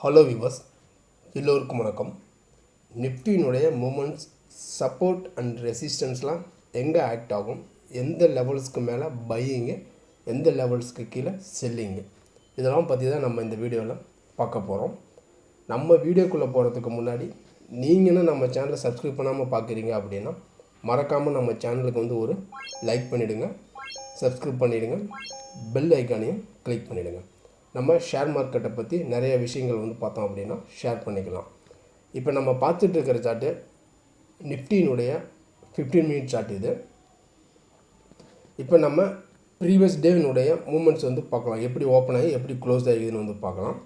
Hello viewers எல்லோருக்கும் வணக்கம். நிஃப்டியினுடைய மூமெண்ட்ஸ் சப்போர்ட் அண்ட் ரெசிஸ்டன்ஸ்லாம் எங்கே ஆக்ட் ஆகும்? எந்த லெவல்ஸ்க்கு மேலே பையிங்கு எந்த லெவல்ஸ்க்கு கீழே செல்லிங்கு இதெல்லாம் பற்றி தான் நம்ம இந்த வீடியோவில் பார்க்க போகிறோம் நம்ம வீடியோக்குள்ளே போகிறதுக்கு முன்னாடி நீங்களும் நம்ம சேனலை சப்ஸ்கிரைப் பண்ணாமல் பார்க்குறீங்க அப்படின்னா மறக்காமல் நம்ம சேனலுக்கு வந்து ஒரு லைக் பண்ணிவிடுங்க சப்ஸ்கிரைப் பண்ணிவிடுங்க பெல் ஐக்கானையும் கிளிக் பண்ணிவிடுங்க நம்ம ஷேர் மார்க்கெட்டை பற்றி நிறைய விஷயங்கள் வந்து பார்த்தோம் அப்படின்னா ஷேர் பண்ணிக்கலாம். இப்போ நம்ம பார்த்துட்டு இருக்கிற சார்ட்டு நிஃப்டினுடைய ஃபிஃப்டீன் மினிட் சார்ட் இது. இப்போ நம்ம ப்ரீவியஸ் டேனுடைய மூமெண்ட்ஸ் வந்து பார்க்கலாம். எப்படி ஓப்பன் ஆகி எப்படி க்ளோஸ் ஆகிதுன்னு வந்து பார்க்கலாம்.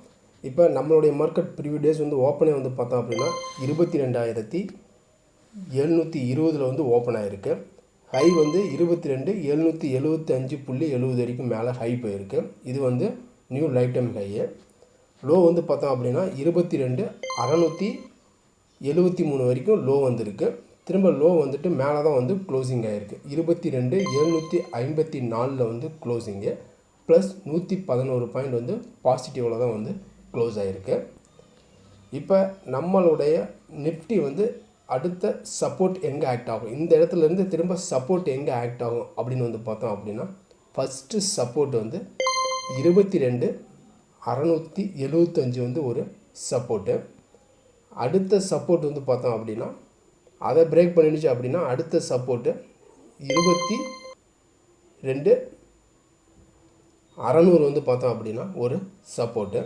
இப்போ நம்மளுடைய மார்க்கெட் ப்ரீவியஸ் டேஸ் வந்து ஓப்பனே வந்து பார்த்தோம் அப்படின்னா இருபத்தி ரெண்டாயிரத்தி எழுநூற்றி இருபதில் வந்து ஓப்பன் ஆகிருக்கு ஹை வந்து இருபத்தி ரெண்டு எழுநூற்றி எழுபத்தி அஞ்சு புள்ளி எழுபது வரைக்கும் மேலே ஹை போயிருக்கு. இது வந்து new life time high low வந்து பார்த்தோம் அப்படின்னா இருபத்தி ரெண்டு அறநூற்றி எழுபத்தி மூணு வரைக்கும் லோ வந்திருக்கு. திரும்ப லோ வந்துட்டு மேலே தான் வந்து க்ளோசிங் ஆகிருக்கு இருபத்தி ரெண்டு எழுநூற்றி ஐம்பத்தி நாலில் வந்து க்ளோசிங்கு ப்ளஸ் நூற்றி பதினோரு பாயிண்ட் வந்து பாசிட்டிவில் தான் வந்து க்ளோஸ் ஆகிருக்கு இப்போ நம்மளுடைய நிஃப்டி வந்து அடுத்த சப்போர்ட் எங்கே ஆக்ட் ஆகும்? இந்த இடத்துலேருந்து திரும்ப சப்போர்ட் எங்கே ஆக்ட் ஆகும் அப்படின்னு வந்து பார்த்தோம் அப்படின்னா ஃபஸ்ட்டு சப்போர்ட் வந்து இருபத்தி ரெண்டு அறநூற்றி எழுபத்தஞ்சு வந்து ஒரு சப்போர்ட்டு அடுத்த சப்போர்ட் வந்து பார்த்தோம் அப்படின்னா அதை பிரேக் பண்ணிடுச்சு அப்படின்னா அடுத்த சப்போர்ட்டு இருபத்தி ரெண்டு அறநூறு வந்து பார்த்தோம் அப்படின்னா ஒரு சப்போர்ட்டு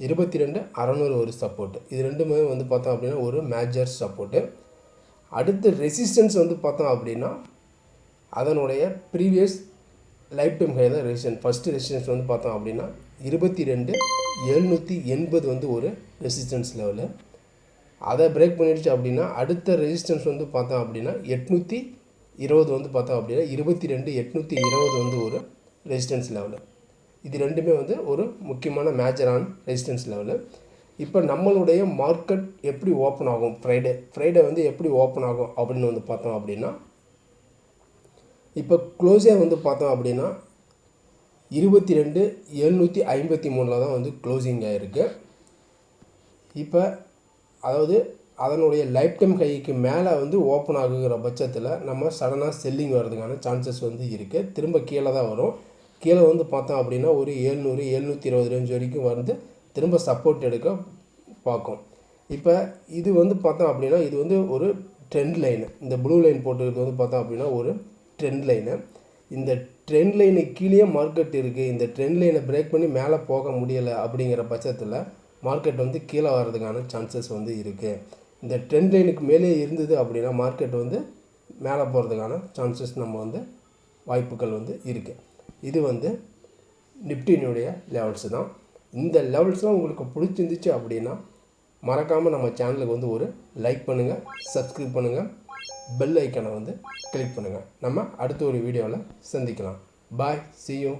இருபத்தி ரெண்டு அறநூறு ஒரு சப்போர்ட்டு இது ரெண்டுமே வந்து பார்த்தோம் அப்படின்னா ஒரு மேஜர் சப்போர்ட்டு அடுத்து ரெசிஸ்டன்ஸ் வந்து பார்த்தோம் அப்படின்னா அதனுடைய ப்ரீவியஸ் லைஃப் டைம் ஹை தான் ரெசிஸ்டன்ஸ் ஃபஸ்ட்டு ரெசிஸ்டன்ஸ் வந்து பார்த்தோம் அப்படின்னா இருபத்தி ரெண்டு எழுநூற்றி எண்பது வந்து ஒரு ரெசிஸ்டன்ஸ் லெவலு அதை பிரேக் பண்ணிடுச்சு அப்படின்னா அடுத்த ரெசிஸ்டன்ஸ் வந்து பார்த்தோம் அப்படின்னா எட்நூற்றி இருபது வந்து பார்த்தோம் அப்படின்னா இருபத்தி ரெண்டு எட்நூற்றி இருபது வந்து ஒரு ரெசிஸ்டன்ஸ் லெவலு இது ரெண்டுமே வந்து ஒரு முக்கியமான மேஜரான ரெசிஸ்டன்ஸ் லெவலு இப்போ நம்மளுடைய மார்க்கெட் எப்படி ஓப்பன் ஆகும்? ஃப்ரைடே ஃப்ரைடே வந்து எப்படி ஓப்பன் ஆகும் அப்படின்னு வந்து பார்த்தோம் அப்படின்னா இப்போ க்ளோஸே வந்து பார்த்தோம் அப்படின்னா இருபத்தி ரெண்டு எழுநூற்றி ஐம்பத்தி மூணில் தான் வந்து க்ளோசிங் ஆகிருக்கு இப்போ அதாவது அதனுடைய லைஃப் டைம் கைக்கு மேலே வந்து ஓப்பன் ஆகுங்கிற பட்சத்தில் நம்ம சடனாக செல்லிங் வர்றதுக்கான சான்சஸ் வந்து இருக்குது திரும்ப கீழே தான் வரும். கீழே வந்து பார்த்தோம் அப்படின்னா ஒரு ஏழ்நூறு எழுநூற்றி இருபது ரேஞ்ச் வரைக்கும் வந்து திரும்ப சப்போர்ட் எடுக்க பார்க்கும். இப்போ இது வந்து பார்த்தோம் அப்படின்னா இது வந்து ஒரு ட்ரெண்ட் லைனு இந்த ப்ளூ லைன் போட்டுக்கிறது வந்து பார்த்தோம் அப்படின்னா ஒரு ட்ரெண்ட் லைனு இந்த ட்ரெண்ட் லைனு கீழே மார்க்கெட் இருக்குது இந்த ட்ரெண்ட் லைனை பிரேக் பண்ணி மேலே போக முடியலை அப்படிங்கிற பட்சத்தில் மார்க்கெட் வந்து கீழே வர்றதுக்கான சான்சஸ் வந்து இருக்குது இந்த ட்ரெண்ட் லைனுக்கு மேலே இருந்தது அப்படின்னா மார்க்கெட் வந்து மேலே போகிறதுக்கான சான்சஸ் நம்ம வந்து வாய்ப்புகள் வந்து இருக்குது இது வந்து நிப்டினுடைய லெவல்ஸ் தான். இந்த லெவல்ஸ்லாம் உங்களுக்கு பிடிச்சிருந்துச்சு அப்படின்னா மறக்காமல் நம்ம சேனலுக்கு வந்து ஒரு லைக் பண்ணுங்கள் சப்ஸ்கிரைப் பண்ணுங்கள் பெல் ஐக்கனை வந்து கிளிக் பண்ணுங்கள் நம்ம அடுத்த ஒரு வீடியோவில் சந்திக்கலாம். பாய் சி யூ